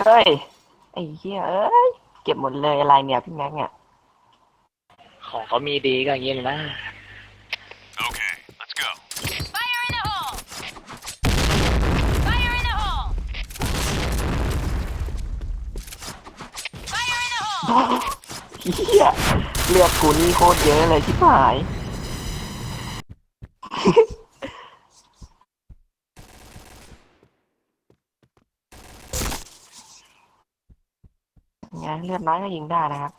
เฮ้ย ไอ้เหี้ยเอ้ย เก็บหมดเลยอะไรเนี่ยพี่แม็กเนี่ย ของเขามีดีก็อย่างนี้เลยนะ Okay, let's go. Fire in the hole! Fire in the hole! Fire in the hole! เหี้ยเลือดกูนี่โคตรเยอะเลยชิบหาย ไงเลือดน้อยก็ยิงได้นะครับ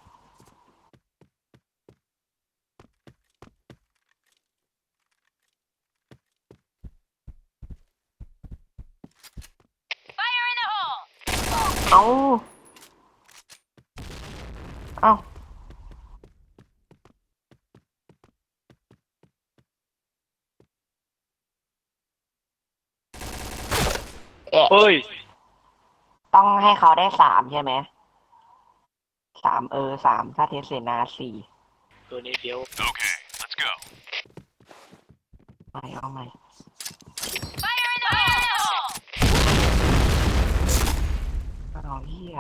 Fire in the hole! เอาเอาเอ๊ะเฮ้ย ต้องให้เขาได้สามใช่ไหม สามเออสามถ้าเทสเซนาสี่ตัวนี้เฟี้ยว Okay, let's go. ไม่เอาไม่ Fire in the hole! เอาเหี้ย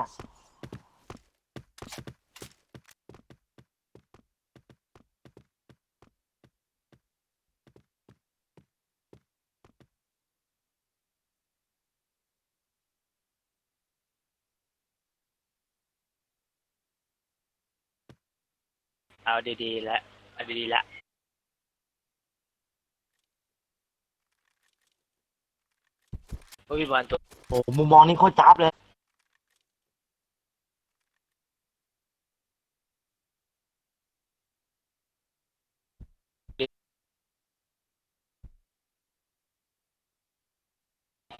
เอาดีๆแล้วเอาดีๆแล้วโอ้ยพี่บอลตัวโอ้มุมมองนี่โคตรจับเลย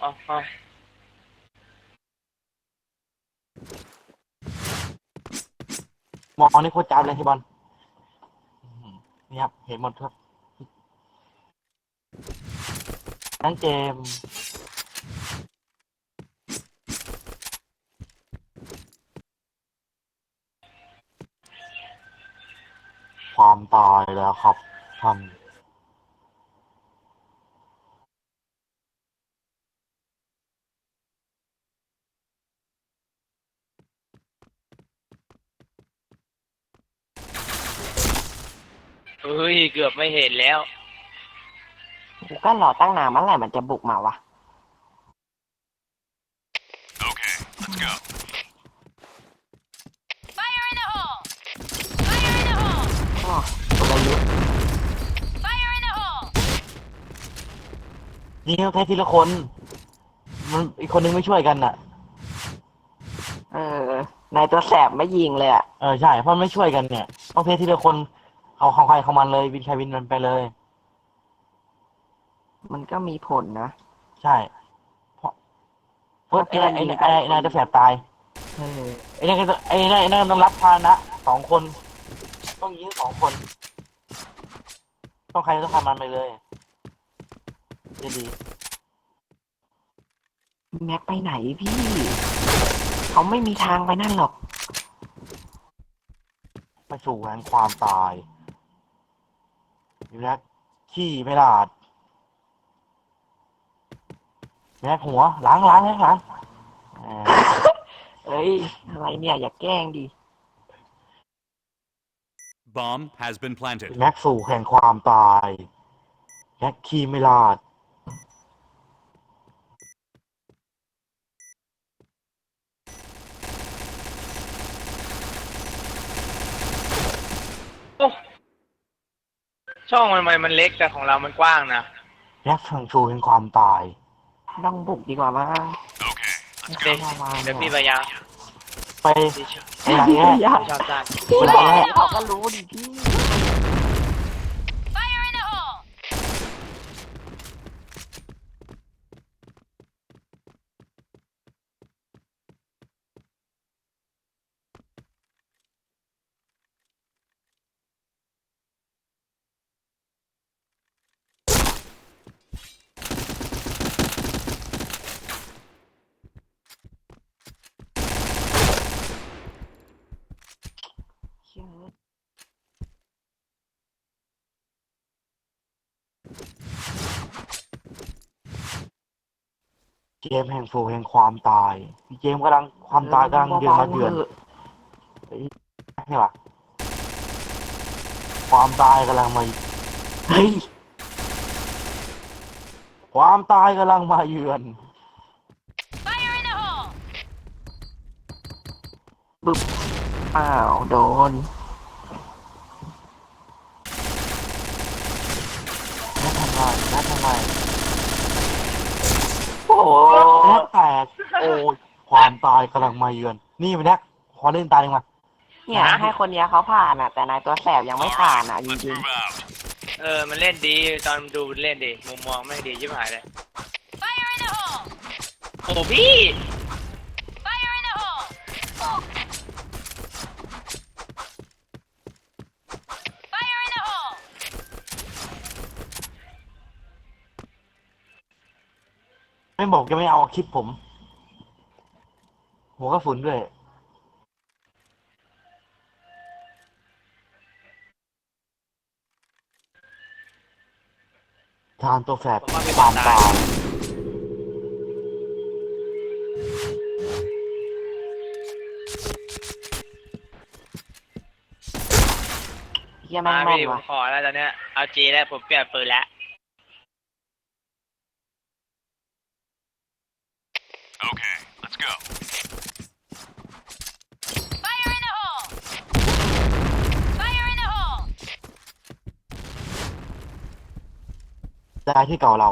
อ๋ออ๋อมองนี่โคตรจับเลยพี่บอลอื้อหือ นี่ครับ เห็นหมดครับทั้งเกมความตายแล้วครับท่าน เฮ้ย เกือบไม่เห็นแล้วกูก็รอตั้งนานเมื่อไหร่มันจะบุกมาวะ Okay, let's go. Fire in the hole! Fire in the hole! อ๋อกลยุทธ์ Fire in the hole! ยิงแค่ทีละคน มันอีกคนนึงไม่ช่วยกันอะ เออนายตัวแสบไม่ยิงเลยอะ เออใช่เพราะไม่ช่วยกันเนี่ยต้องเททีละคน เอาของใครของมันเลยวินใครวินมันไปเลย มันก็มีผลนะ ใช่เพราะเพราะไอ้นายไอ้นายไอ้นายไอ้นายตัวแสบตายเออไอ้นายก็ต้องไอ้นายไอ้นายต้องรับภาระสองคน ต้องยิงสองคน ต้องใครต้องทำมันไปเลยจะดี แม็กไปไหนพี่ เขาไม่มีทางไปนั่นหรอก ไปสู่แห่งความตาย แม็กขี้ไม่ลาดแม็กหัวล้างล้างล้างล้างเออเอ้ยอะไรเนี่ยอย่าแกล้งดิ Bomb has been planted. แม็กสู่แห่งความตายแม็กขี้ไม่ลาด ช่องมันทำไมมันเล็กแต่ของเรามันกว้างนะแม็กสู่สู่แห่งความตายต้องบุกดีกว่ามั้ง Okay, เดี๋ยวเดี๋ยวพี่พยายามไปพี่ชอบไปไหนเนี่ย พี่ชอบด้านไปไหนเนี่ยเขาก็รู้ดิพี่ เกมแห่งฟูแห่งความตาย พี่เจมส์กำลังความตายกำลังเดือนมาเดือนใช่ปะความตายกำลังมาเฮ้ยความตายกำลังมาเยือน Fire in the hole! บึบอ้าวโดนนัดทำไมนัดทำไม โอ้โหแนัดแตกโอ้ยความตายกำลังมาเยือน นี่มันแนักขอเล่นตายหนึ่งมาเนี่ย ให้คนเนี้ยเขาผ่านอะ แต่นายตัวแสบยังไม่ All ผ่าน right, อะจ let's ริง move out. เออ มันเล่นดี ตอนดูมันเล่นดี มุมมองไม่งดีชิบหายเลย Fire in the hole! โอ้พี่ Fire in the hole! Fire in the hole! ไม่บอกจะไม่เอาคลิปผม หัวกระสุนด้วย ทานตัวแสบผมว่าไม่ปานตายตายๆเฮียแม่มางแม่นพี่ผมว่ะขอแล้วตอนเนี้ยเอาจีแล้วผมเปลี่ยนปืนแล้ว Okay, let's go. Fire in the hole! Fire in the hole! ได้ที่เก่าเรา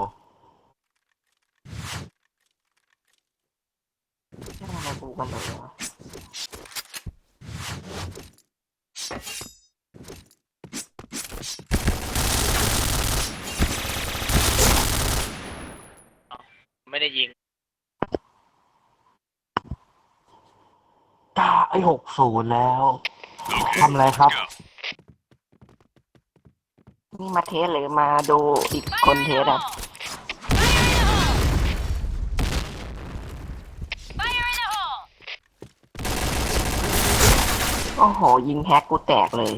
ทำไมกูกันเลยวะไม่ได้ยิงกล้าไอ้หกศูนย์แล้ว Okay, ทำอะไรครับ go. นี่มาเทสหรือมาดูอีกคน Fire เท in ส the อะ hole! Fire in the hole! โอ้โห ยิงแฮกกูแตกเลย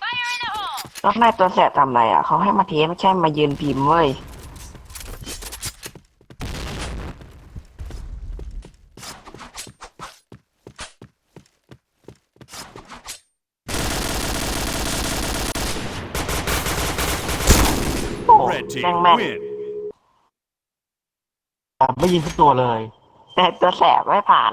Fire in the hole! แล้วนายตัวแสบทำอะไรอะ เขาให้มาเทสไม่ใช่มายืนพิมพ์เว้ย โอ้ Red แม่ง team แม่น win. ไม่ยิงสักตัวเลย แต่ตัวแสบไม่ผ่าน